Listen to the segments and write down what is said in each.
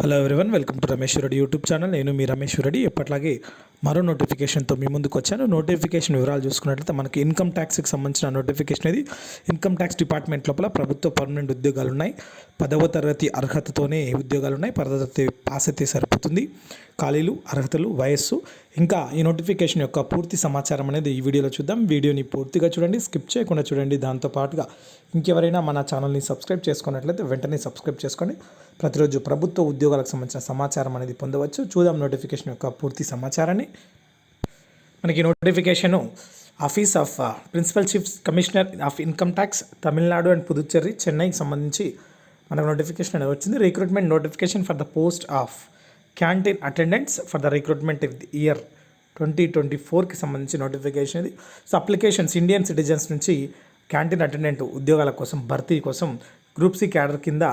Hello everyone welcome to Rameshwarudu YouTube channel నేను మీ రమేష్ రెడ్డి ఎప్పట్లాగే మరో నోటిఫికేషన్తో మీ ముందుకు వచ్చాను. నోటిఫికేషన్ వివరాలు చూసుకున్నట్లయితే మనకి ఇన్కమ్ ట్యాక్స్కి సంబంధించిన నోటిఫికేషన్ ఇది ఇన్కమ్ ట్యాక్స్ డిపార్ట్మెంట్ లోపల ప్రభుత్వ పర్మనెంట్ ఉద్యోగాలు ఉన్నాయి. పదవ తరగతి అర్హతతోనే ఉద్యోగాలు ఉన్నాయి. పదవ తరగతి పాస్ అయితే సరిపోతుంది. ఖాళీలు అర్హతలు వయస్సు. ఇంకా ఈ నోటిఫికేషన్ యొక్క పూర్తి సమాచారం అనేది ఈ వీడియోలో చూద్దాం. వీడియోని పూర్తిగా చూడండి. స్కిప్ చేయకుండా చూడండి. దాంతో పాటుగా ఇంకెవరైనా మన ఛానల్ని సబ్స్క్రైబ్ చేసుకున్నట్లయితే వెంటనే సబ్స్క్రైబ్ చేసుకోండి. ప్రతిరోజు ప్రభుత్వ ఉద్యోగాలకు సంబంధించిన సమాచారం అనేది పొందవచ్చు. చూద్దాం నోటిఫికేషన్ యొక్క పూర్తి సమాచారాన్ని. మనకి notification office of principal chief commissioner of income tax Tamil Nadu and Puducherry చెన్నైకి సంబంధించి మనకు నోటిఫికేషన్ అనేది వచ్చింది. Recruitment notification for the post of canteen attendants for the recruitment of the year twenty twenty ఫోర్కి సంబంధించి నోటిఫికేషన్ ఇది. So applications Indian citizens నుంచి canteen attendant ఉద్యోగాల కోసం భర్తీ కోసం గ్రూప్ సి క్యాడర్ కింద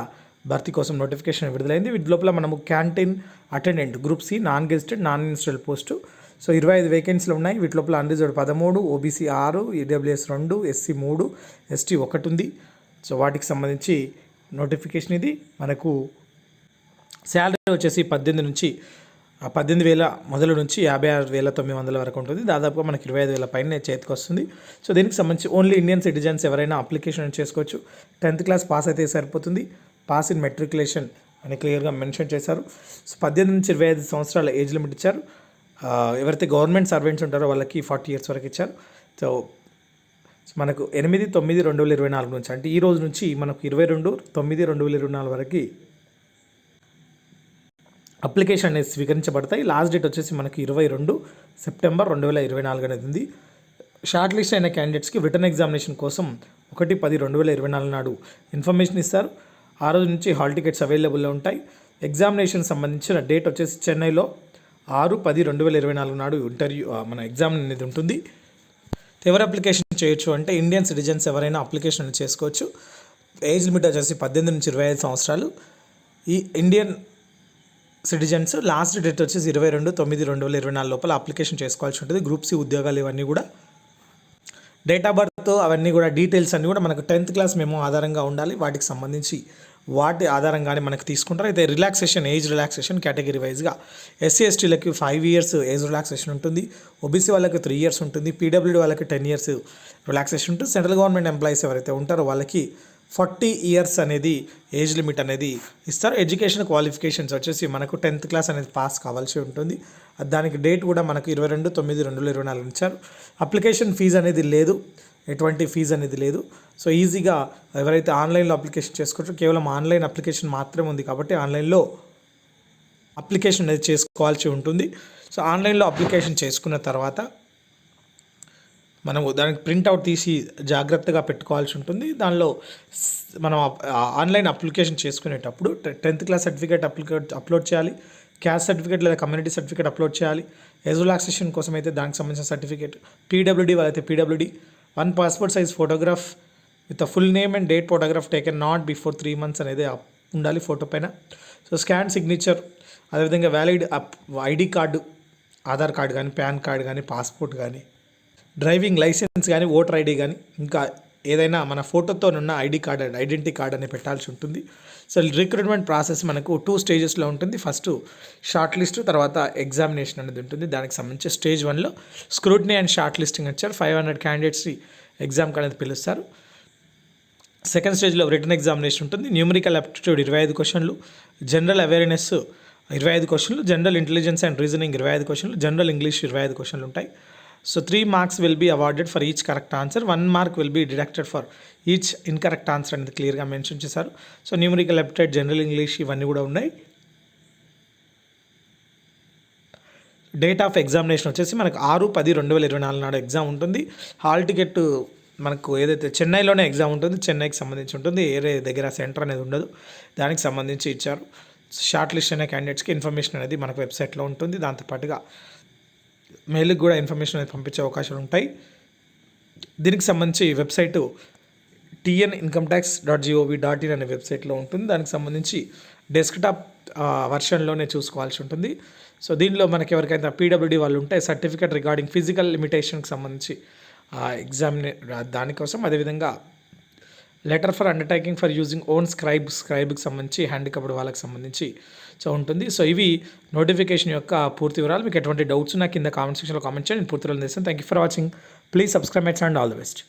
భర్తీ కోసం నోటిఫికేషన్ విడుదలైంది. వీటి లోపల మనము canteen attendant group C non gazetted non install post. So ఇరవై ఐదు వేకెన్సీలు ఉన్నాయి. వీటి లోపల అన్రిజర్వ్డ్ పదమూడు ఓబీసీ ఆరు ఈడబ్ల్యూఎస్ రెండు ఎస్సీ మూడు ఎస్టీ ఒకటి ఉంది. సో వాటికి సంబంధించి నోటిఫికేషన్ ఇది. మనకు శాలరీ వచ్చేసి పద్దెనిమిది నుంచి పద్దెనిమిది వేల మొదలు నుంచి యాభై ఆరు వేల తొమ్మిది వందల వరకు ఉంటుంది. దాదాపుగా మనకి ఇరవై ఐదు వేల పైన చేతికి వస్తుంది. సో దీనికి సంబంధించి ఓన్లీ ఇండియన్ సిటిజన్స్ ఎవరైనా అప్లికేషన్ చేసుకోవచ్చు. టెన్త్ క్లాస్ పాస్ అయితే సరిపోతుంది. పాస్ ఇన్ మెట్రికులేషన్ అని క్లియర్గా మెన్షన్ చేశారు. సో పద్దెనిమిది నుంచి ఇరవై ఐదు సంవత్సరాల ఏజ్ లిమిట్ ఇచ్చారు. ఎవరైతే గవర్నమెంట్ సర్వెంట్స్ ఉంటారో వాళ్ళకి ఫార్టీ ఇయర్స్ వరకు ఇచ్చారు. సో మనకు ఎనిమిది తొమ్మిది రెండు వేల ఇరవై నాలుగు నుంచి అంటే ఈ రోజు నుంచి మనకు ఇరవై రెండు తొమ్మిది రెండు వేల ఇరవై నాలుగు వరకు అప్లికేషన్ అనేది స్వీకరించబడతాయి. లాస్ట్ డేట్ వచ్చేసి మనకి ఇరవై రెండు సెప్టెంబర్ రెండు వేల ఇరవై నాలుగు అనేది ఉంది. షార్ట్ లిస్ట్ అయిన క్యాండిడేట్స్కి రిటర్న్ ఎగ్జామినేషన్ కోసం ఒకటి పది రెండు వేల ఇరవై నాలుగు నాడు ఇన్ఫర్మేషన్ ఇస్తారు. ఆ రోజు నుంచి హాల్ టికెట్స్ అవైలబుల్లో ఉంటాయి. ఎగ్జామినేషన్ సంబంధించిన డేట్ వచ్చేసి చెన్నైలో ఆరు పది రెండు వేల ఇరవై నాలుగు నాడు ఇంటర్వ్యూ మన ఎగ్జామ్ అనేది ఉంటుంది. ఎవరు అప్లికేషన్ చేయొచ్చు అంటే ఇండియన్ సిటిజన్స్ ఎవరైనా అప్లికేషన్ చేసుకోవచ్చు. ఏజ్ లిమిట్ వచ్చేసి పద్దెనిమిది నుంచి ఇరవై ఐదు సంవత్సరాలు. ఈ ఇండియన్ సిటిజన్స్ లాస్ట్ డేట్ వచ్చేసి ఇరవై రెండు తొమ్మిది రెండు వేల ఇరవై నాలుగు లోపల అప్లికేషన్ చేసుకోవాల్సి ఉంటుంది. గ్రూప్ సి ఉద్యోగాలు ఇవన్నీ కూడా. డేట్ ఆఫ్ బర్త్ అవన్నీ కూడా డీటెయిల్స్ అన్నీ కూడా మనకు టెన్త్ క్లాస్ మేము ఆధారంగా ఉండాలి. వాటికి సంబంధించి వాటి ఆధారంగానే మనకు తీసుకుంటారు. అయితే రిలాక్సేషన్ ఏజ్ రిలాక్సేషన్ కేటగిరీ వైజ్గా ఎస్సీ ఎస్టీలకి ఫైవ్ ఇయర్స్ ఏజ్ రిలాక్సేషన్ ఉంటుంది. ఓబీసీ వాళ్ళకి త్రీ ఇయర్స్ ఉంటుంది. పీడబ్ల్యూడీ వాళ్ళకి టెన్ ఇయర్స్ రిలాక్సేషన్ ఉంటుంది. సెంట్రల్ గవర్నమెంట్ ఎంప్లాయీస్ ఎవరైతే ఉంటారో వాళ్ళకి ఫార్టీ ఇయర్స్ అనేది ఏజ్ లిమిట్ అనేది ఇస్తారు. ఎడ్యుకేషన్ క్వాలిఫికేషన్స్ వచ్చేసి మనకు టెన్త్ క్లాస్ అనేది పాస్ కావాల్సి ఉంటుంది. దానికి డేట్ కూడా మనకు ఇరవై రెండు తొమ్మిది రెండు వేల ఇరవై నాలుగు ఇచ్చారు. అప్లికేషన్ ఫీజు అనేది లేదు. ఎటువంటి ఫీజు అనేది లేదు. సో ఈజీగా ఎవరైతే ఆన్లైన్లో అప్లికేషన్ చేసుకుంటారో కేవలం ఆన్లైన్ అప్లికేషన్ మాత్రమే ఉంది కాబట్టి ఆన్లైన్లో అప్లికేషన్ అనేది చేసుకోవాల్సి ఉంటుంది. సో ఆన్లైన్లో అప్లికేషన్ చేసుకున్న తర్వాత మనము దానికి ప్రింట్అవుట్ తీసి జాగ్రత్తగా పెట్టుకోవాల్సి ఉంటుంది. దానిలో మనం ఆన్లైన్ అప్లికేషన్ చేసుకునేటప్పుడు టెన్త్ క్లాస్ సర్టిఫికేట్ అప్లికేట్ అప్లోడ్ చేయాలి. క్యాస్ట్ సర్టిఫికేట్ లేదా కమ్యూనిటీ సర్టిఫికేట్ అప్లోడ్ చేయాలి. ఏజ్ రిలాక్సేషన్ కోసం అయితే దానికి సంబంధించిన సర్టిఫికేట్ పీడబ్ల్యూడీ వాళ్ళైతే PWD one passport size photograph with full name and date photograph taken not before three months అనేది ఉండాలి ఫోటో పైన. సో స్కాన్ సిగ్నేచర్ అదేవిధంగా valid of ID card Aadhaar card కానీ పాన్ కార్డు కానీ పాస్పోర్ట్ కానీ driving licence కానీ voter ID కానీ ఇంకా ఏదైనా మన ఫోటోతో ఉన్న ID card and identity card అని పెట్టాల్సి ఉంటుంది. సో రిక్రూట్మెంట్ ప్రాసెస్ మనకు టూ స్టేజెస్లో ఉంటుంది. ఫస్ట్ షార్ట్ లిస్ట్ తర్వాత ఎగ్జామినేషన్ అనేది ఉంటుంది. దానికి సంబంధించి స్టేజ్ వన్లో స్క్రూటినీ అండ్ షార్ట్ లిస్టింగ్ వచ్చారు. ఫైవ్ హండ్రెడ్ క్యాండిడేట్స్ ఎగ్జామ్కి అనేది పిలుస్తారు. సెకండ్ స్టేజ్లో రిటర్న్ ఎగ్జామినేషన్ ఉంటుంది. న్యూమరికల్ అప్టిట్యూడ్ ఇరవై ఐదు క్వశ్చన్లు జనరల్ అవేర్నెస్ ఇరవై ఐదు క్వశ్చన్లు జనరల్ ఇంటెలిజెన్స్ అండ్ రీజనింగ్ ఇరవై ఐదు క్వశ్చన్లు జనరల్ ఇంగ్లీష్ ఇరవై ఐదు క్వశ్చన్లు ఉంటాయి. So three marks will be awarded for each correct answer one mark will be deducted for each incorrect answer అనేది క్లియర్గా మెన్షన్ చేశారు. So numerical aptitude general English ఇవన్నీ కూడా ఉన్నాయి. డేట్ ఆఫ్ ఎగ్జామినేషన్ వచ్చేసి మనకు ఆరు పది రెండు వేల ఇరవై నాలుగు నాడు ఎగ్జామ్ ఉంటుంది. హాల్ టికెట్ మనకు ఏదైతే చెన్నైలోనే ఎగ్జామ్ ఉంటుంది చెన్నైకి సంబంధించి ఉంటుంది. ఏరే దగ్గర సెంటర్ అనేది ఉండదు. దానికి సంబంధించి ఇచ్చారు. షార్ట్ లిస్ట్ అయిన క్యాండిడేట్స్కి ఇన్ఫర్మేషన్ అనేది మనకు వెబ్సైట్లో ఉంటుంది. దాంతోపాటుగా మెయిల్కి కూడా ఇన్ఫర్మేషన్ అనేది పంపించే అవకాశాలు ఉంటాయి. దీనికి సంబంధించి website TN income tax dot G O V dot in అనే వెబ్సైట్లో ఉంటుంది. దానికి సంబంధించి డెస్క్టాప్ వర్షన్లోనే చూసుకోవాల్సి ఉంటుంది. సో దీనిలో మనకి ఎవరికైనా పీడబ్ల్యూడీ వాళ్ళు ఉంటే సర్టిఫికేట్ రిగార్డింగ్ ఫిజికల్ లిమిటేషన్కి సంబంధించి ఎగ్జామినే దానికోసం అదేవిధంగా letter for undertaking for using own scribe స్క్రైబ్కి సంబంధించి హ్యాండ్ హ్యాండికప్డ్ వాళ్ళకి సంబంధించి సో ఉంటుంది. సో ఇవి నోటిఫికేషన్ యొక్క పూర్తి వివరాలు. మీకు ఎటువంటి డౌట్స్ ఉన్నా కింద కామెంట్ సెక్షన్లో కామెంట్ చేయండి. నేను పూర్తి వివరాలు చేస్తాను thank you for watching please subscribe my channel all the best